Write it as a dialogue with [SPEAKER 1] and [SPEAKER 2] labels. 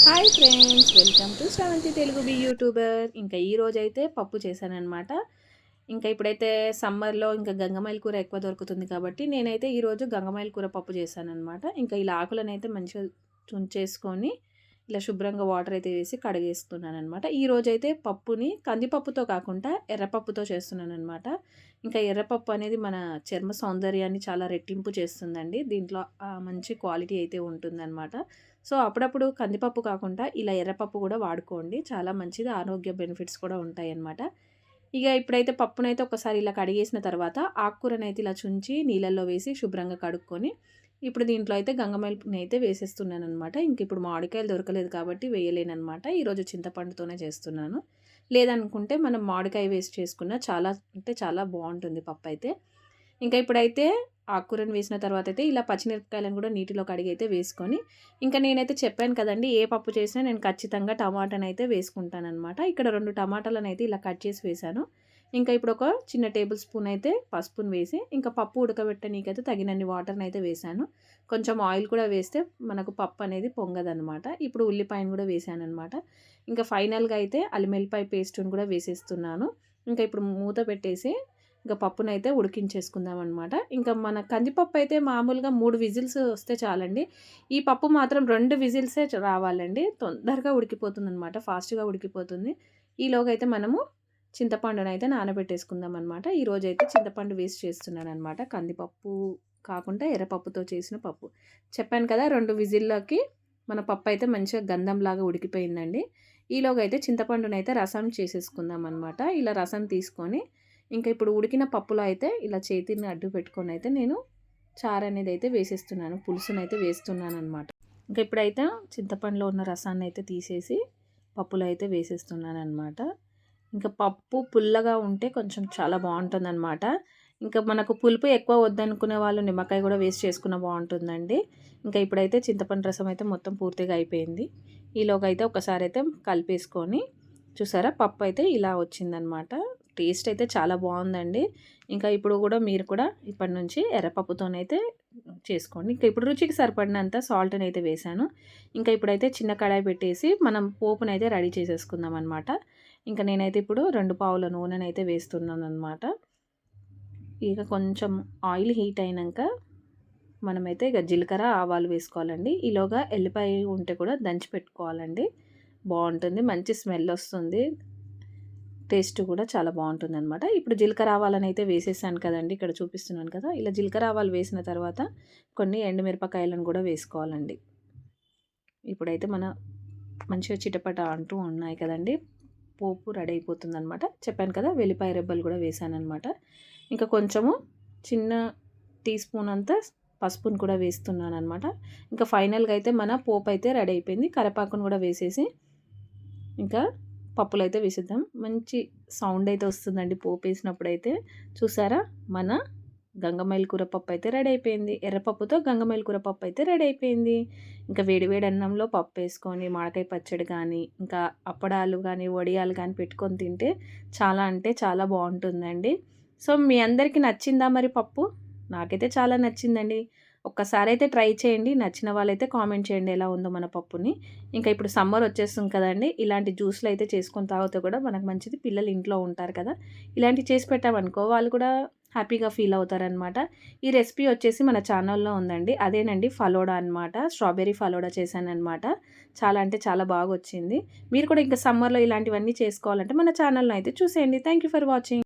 [SPEAKER 1] Hi friends welcome to Sravanthi Telugu B YouTuber. ఇంకా ఈ రోజు అయితే పప్పు చేశానమాట ఇంకా ఇప్పుడైతే సమ్మర్లో ఇంకా గంగమైల కూర ఎక్కువ దొరుకుతుంది కాబట్టి నేనైతే ఈరోజు గంగమైల కూర పప్పు చేశానమాట ఇంకా ఇలా ఆకులను అయితే మంచిగా చుంచేసుకొని ఇలా శుభ్రంగా వాటర్ అయితే వేసి కడిగేస్తున్నాను అనమాట ఈ రోజైతే పప్పుని కందిపప్పుతో కాకుండా ఎర్రపప్పుతో చేస్తున్నాను అనమాట ఇంకా ఎర్రపప్పు అనేది మన చర్మ సౌందర్యాన్ని చాలా రెట్టింపు చేస్తుందండి. దీంట్లో మంచి క్వాలిటీ అయితే ఉంటుందన్నమాట. సో అప్పుడప్పుడు కందిపప్పు కాకుండా ఇలా ఎర్రపప్పు కూడా వాడుకోండి. చాలా మంచిది. ఆరోగ్య బెనిఫిట్స్ కూడా ఉంటాయి అన్నమాట ఇక ఇప్పుడైతే పప్పునైతే ఒకసారి ఇలా కడిగేసిన తర్వాత ఆకుకూరనైతే ఇలా చుంచి నీళ్ళల్లో వేసి శుభ్రంగా కడుక్కొని ఇప్పుడు దీంట్లో అయితే గంగమైల్ని అయితే వేసేస్తున్నాను అనమాట ఇంక ఇప్పుడు మామిడికాయలు దొరకలేదు కాబట్టి వేయలేనమాట ఈరోజు చింతపండుతోనే చేస్తున్నాను. లేదనుకుంటే మనం మామిడికాయ వేసి చేసుకున్న చాలా అంటే చాలా బాగుంటుంది పప్పు అయితే ఇంకా ఇప్పుడైతే ఆకుకూరను వేసిన తర్వాత అయితే ఇలా పచ్చిమిరపకాయలను కూడా నీటిలో కడిగి అయితే వేసుకొని ఇంకా నేనైతే చెప్పాను కదండి ఏ పప్పు చేసినా నేను ఖచ్చితంగా టమాటాను అయితే వేసుకుంటాను అనమాట ఇక్కడ రెండు టమాటాలను అయితే ఇలా కట్ చేసి వేశాను. ఇంకా ఇప్పుడు ఒక చిన్న టేబుల్ స్పూన్ అయితే పసుపును వేసి ఇంకా పప్పు ఉడకబెట్టనీకైతే తగినన్ని వాటర్ని అయితే వేశాను. కొంచెం ఆయిల్ కూడా వేస్తే మనకు పప్పు అనేది పొంగదనమాట ఇప్పుడు ఉల్లిపాయను కూడా వేసాను అనమాట ఇంకా ఫైనల్గా అయితే అల్లిమెల్లిపాయ పేస్ట్ని కూడా వేసేస్తున్నాను. ఇంకా ఇప్పుడు మూత పెట్టేసి ఇంకా పప్పునైతే ఉడికించేసుకుందాం అనమాట ఇంకా మన కందిపప్పు అయితే మామూలుగా మూడు విజిల్స్ వస్తే చాలండి. ఈ పప్పు మాత్రం రెండు విజిల్సే రావాలండి. తొందరగా ఉడికిపోతుంది అనమాట ఫాస్ట్గా ఉడికిపోతుంది. ఈలోగా అయితే మనము చింతపండును అయితే నానబెట్టేసుకుందాం అనమాట ఈరోజు అయితే చింతపండు వేస్ట్ చేస్తున్నాను అనమాట కందిపప్పు కాకుండా ఎర్రపప్పుతో చేసిన పప్పు. చెప్పాను కదా రెండు విజిల్లోకి మన పప్పు అయితే మంచిగా గంధంలాగా ఉడికిపోయిందండి. ఈలోగా అయితే చింతపండునైతే రసం చేసేసుకుందాం అనమాట ఇలా రసం తీసుకొని ఇంకా ఇప్పుడు ఉడికిన పప్పులో అయితే ఇలా చేతిని అడ్డు పెట్టుకొని అయితే నేను చారు అనేది అయితే వేసేస్తున్నాను పులుసునైతే అయితే వేస్తున్నాను అనమాట ఇంకా ఇప్పుడైతే చింతపండులో ఉన్న రసాన్ని అయితే తీసేసి పప్పులో అయితే వేసేస్తున్నాను అనమాట ఇంకా పప్పు పుల్లగా ఉంటే కొంచెం చాలా బాగుంటుంది అనమాట ఇంకా మనకు పులుపు ఎక్కువ వద్దనుకునే వాళ్ళు నిమ్మకాయ కూడా వేస్ట్ చేసుకున్న బాగుంటుందండి. ఇంకా ఇప్పుడైతే చింతపండు రసం అయితే మొత్తం పూర్తిగా అయిపోయింది. ఈలోగా అయితే ఒకసారి అయితే కలిపేసుకొని చూసారా పప్పు అయితే ఇలా వచ్చిందనమాట టేస్ట్ అయితే చాలా బాగుందండి. ఇంకా ఇప్పుడు కూడా మీరు కూడా ఇప్పటి నుంచి ఎర్రపప్పుతోనైతే చేసుకోండి. ఇంకా ఇప్పుడు రుచికి సరిపడినంత సాల్ట్ని అయితే వేసాను ఇంకా ఇప్పుడైతే చిన్న కడాయి పెట్టేసి మనం పోపునైతే రెడీ చేసేసుకుందాం అనమాట ఇంకా నేనైతే ఇప్పుడు రెండు పావుల నూనెని అయితే వేస్తున్నాను అనమాట ఇక కొంచెం ఆయిల్ హీట్ అయినాక మనమైతే ఇక జీలకర్ర ఆవాలు వేసుకోవాలండి. ఈలోగా ఎల్లిపాయ ఉంటే కూడా దంచి పెట్టుకోవాలండి. బాగుంటుంది. మంచి స్మెల్ వస్తుంది. టేస్ట్ కూడా చాలా బాగుంటుంది అనమాట ఇప్పుడు జీలకర్ర ఆవాలని అయితే వేసేసాను కదండి ఇక్కడ చూపిస్తున్నాను కదా. ఇలా జీలకర్ర ఆవాలు వేసిన తర్వాత కొన్ని ఎండుమిరపకాయలను కూడా వేసుకోవాలండి. ఇప్పుడైతే మన మంచిగా చిటపట అంటూ ఉన్నాయి కదండి పోపు రెడీ అయిపోతుంది అనమాట చెప్పాను కదా వెల్లిపాయ రెబ్బలు కూడా వేసాను అనమాట ఇంకా కొంచెము చిన్న టీ స్పూన్ అంతా పసుపును కూడా వేస్తున్నాను అనమాట ఇంకా ఫైనల్గా అయితే మన పోపు అయితే రెడీ అయిపోయింది. కరివేపాకును కూడా వేసేసి ఇంకా పప్పులు అయితే వేసిద్దాం. మంచి సౌండ్ అయితే వస్తుందండి పోపు వేసినప్పుడు అయితే చూసారా? మన గంగమైల కూర పప్పు అయితే రెడీ అయిపోయింది ఎర్రపప్పుతో గంగమైల కూర పప్పు అయితే రెడీ అయిపోయింది ఇంకా వేడివేడి అన్నంలో పప్పు వేసుకొని మాడకాయ పచ్చడి కానీ ఇంకా అప్పడాలు కానీ వడియాలు కానీ పెట్టుకొని తింటే చాలా అంటే చాలా బాగుంటుందండి. సో మీ అందరికీ నచ్చిందా మరి పప్పు? నాకైతే చాలా నచ్చిందండి. ఒక్కసారి అయితే ట్రై చేయండి. నచ్చిన వాళ్ళైతే కామెంట్ చేయండి ఎలా ఉందో మన పప్పుని. ఇంకా ఇప్పుడు సమ్మర్ వచ్చేస్తుంది కదండి. ఇలాంటి జ్యూస్లు అయితే చేసుకొని తాగితే కూడా మనకు మంచిది. పిల్లలు ఇంట్లో ఉంటారు కదా. ఇలాంటివి చేసి పెట్టామనుకో వాళ్ళు కూడా హ్యాపీగా ఫీల్ అవుతారనమాట. ఈ రెసిపీ వచ్చేసి మన ఛానల్లో ఉందండి. అదేనండి ఫలోడా అనమాట స్ట్రాబెర్రీ ఫలోడా చేశానమాట చాలా అంటే చాలా బాగా వచ్చింది మీరు కూడా ఇంకా సమ్మర్లో ఇలాంటివన్నీ చేసుకోవాలంటే మన ఛానల్లో అయితే చూసేయండి. Thank for watching.